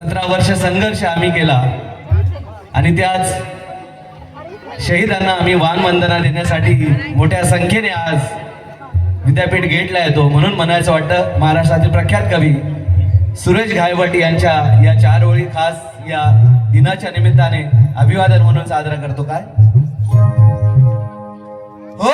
सतरा वर्ष संघर्ष आम्ही केला. आणि त्याच शहीदांना आम्ही वानवंदना देण्यासाठी मोठ्या संख्येने आज विद्यापीठ गेटला येतो. म्हणून म्हणायचं वाटतं महाराष्ट्रातील प्रख्यात कवी सुरेश घायवट यांच्या या चार ओळी खास या दिनाच्या निमित्ताने अभिवादन म्हणून साजरा करतो. काय? हो!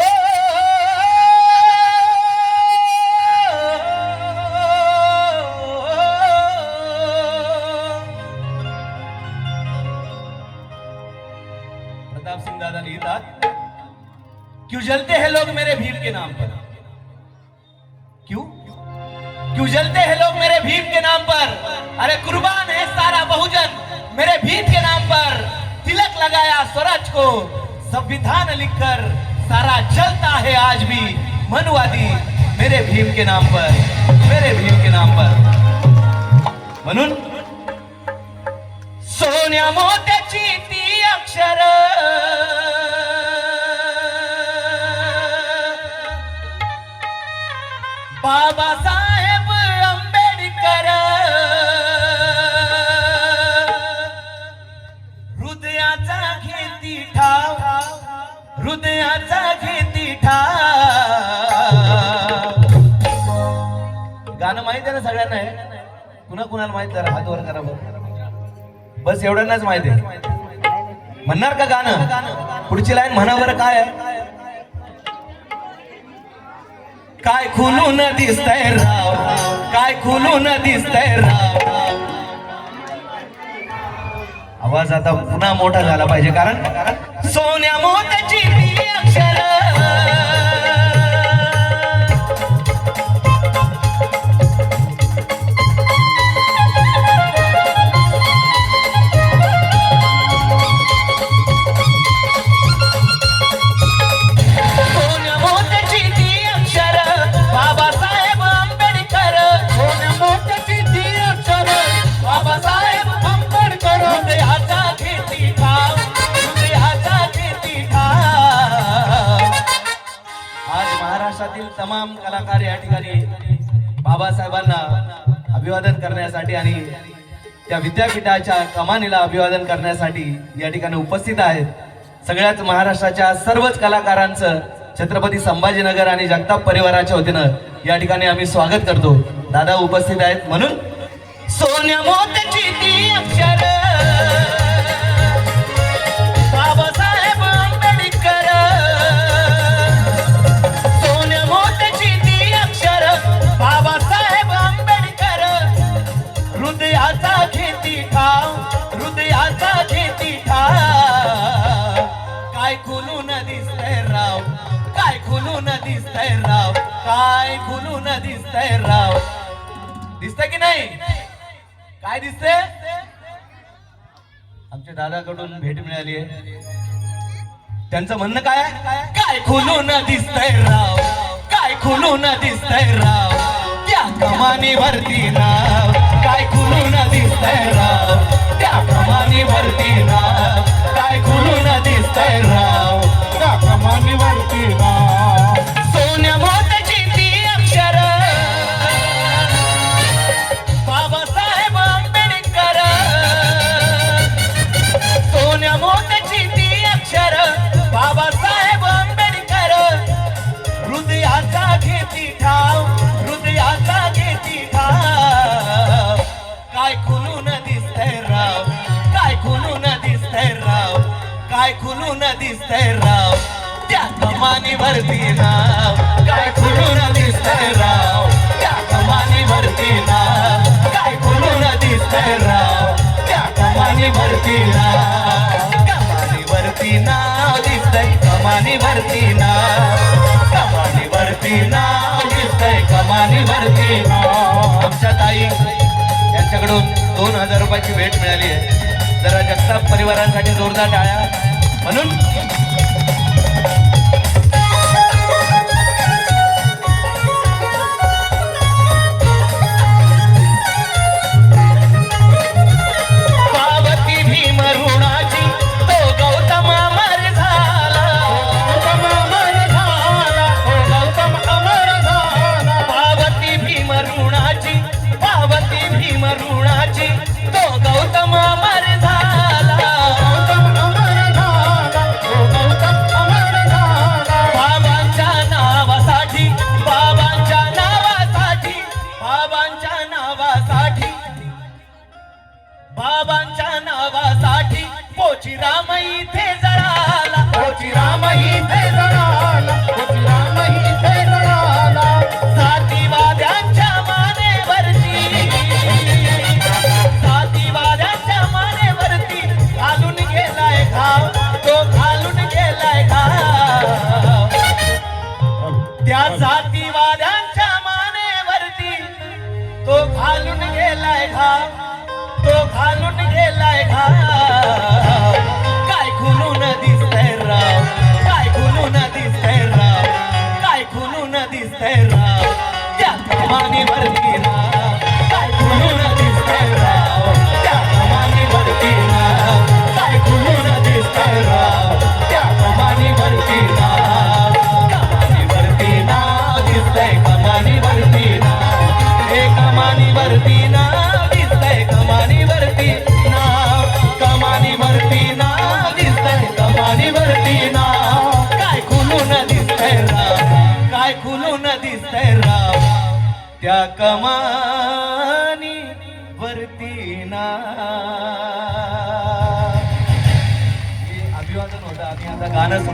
क्यों जलते हैं लोग मेरे भीम के नाम पर? क्यों? क्यों जलते हैं लोग मेरे भीम के नाम पर? अरे कुर्बान है सारा बहुजन मेरे भीम के नाम पर। तिलक लगाया स्वराज को, संविधान लिखकर सारा चलता है आज भी। मनुवादी मेरे भीम के नाम पर, मेरे भीम के नाम पर। म्हणून सोन्या मोत्याची ती अक्षर। गाणं माहीत आहे ना सगळ्यांना आहे कुणा कुणाला माहीत? जरा हात वर करा बस एवढ्यांनाच माहिती आहे. म्हणणार का गाणं? पुढची लाईन म्हणा बरं काय आहे? काय खुलून दिसतंय राव. काय खुलून दिसतय राव. आवाज आता पुन्हा मोठा झाला पाहिजे कारण कारण सोन्या तमाम कलाकार या ठिकाणी बाबासाहेबांना अभिवादन करण्यासाठी आणि त्या विद्यापीठाच्या कमानीला अभिवादन करण्यासाठी या ठिकाणी उपस्थित आहेत. सगळ्याच महाराष्ट्राच्या सर्वच कलाकारांचं छत्रपती संभाजीनगर आणि जगताप परिवाराच्या वतीनं या ठिकाणी आम्ही स्वागत करतो. दादा उपस्थित आहेत म्हणून. सोन्या मोत्याची ती अक्षर. दिसतय राव. काय खुलून दिसतय राव. दिसतंय की नाही? काय दिसतंय? आमच्या दादाकडून भेट मिळाली आहे. त्यांचं म्हणणं काय काय खुलून दिसतय राव. काय खुलून दिसतय राव. त्या कमानी वरती राव घेती ठाव हृदयाचा घेती ठाव. काय खुलून दिसतंय राव काय खुलून दिसतंय राव काय खुलून दिसतंय राव. त्या कमानीवरती नाव काय खुलून दिसतंय राव. त्या कमानीवरती नाव काय खुलून दिसतंय राव. त्या कमानीवरती नाव कमानीवरती नाव दिसतंय कमानीवरती नाव. कमानीवरती नाव दिसतंय कमानीवरती नाव. आमच्या ताई यांच्याकडून दोन हजार रुपयाची भेट मिळाली आहे. जरा जगताप परिवारांसाठी जोरदार टाळ्या. म्हणून बाबांच्या नावासाठी पोची थे जा. पाय खुलून दिसतय राव? त्या कमानी वरती ना. अभिवादन होता. आम्ही आता गाणं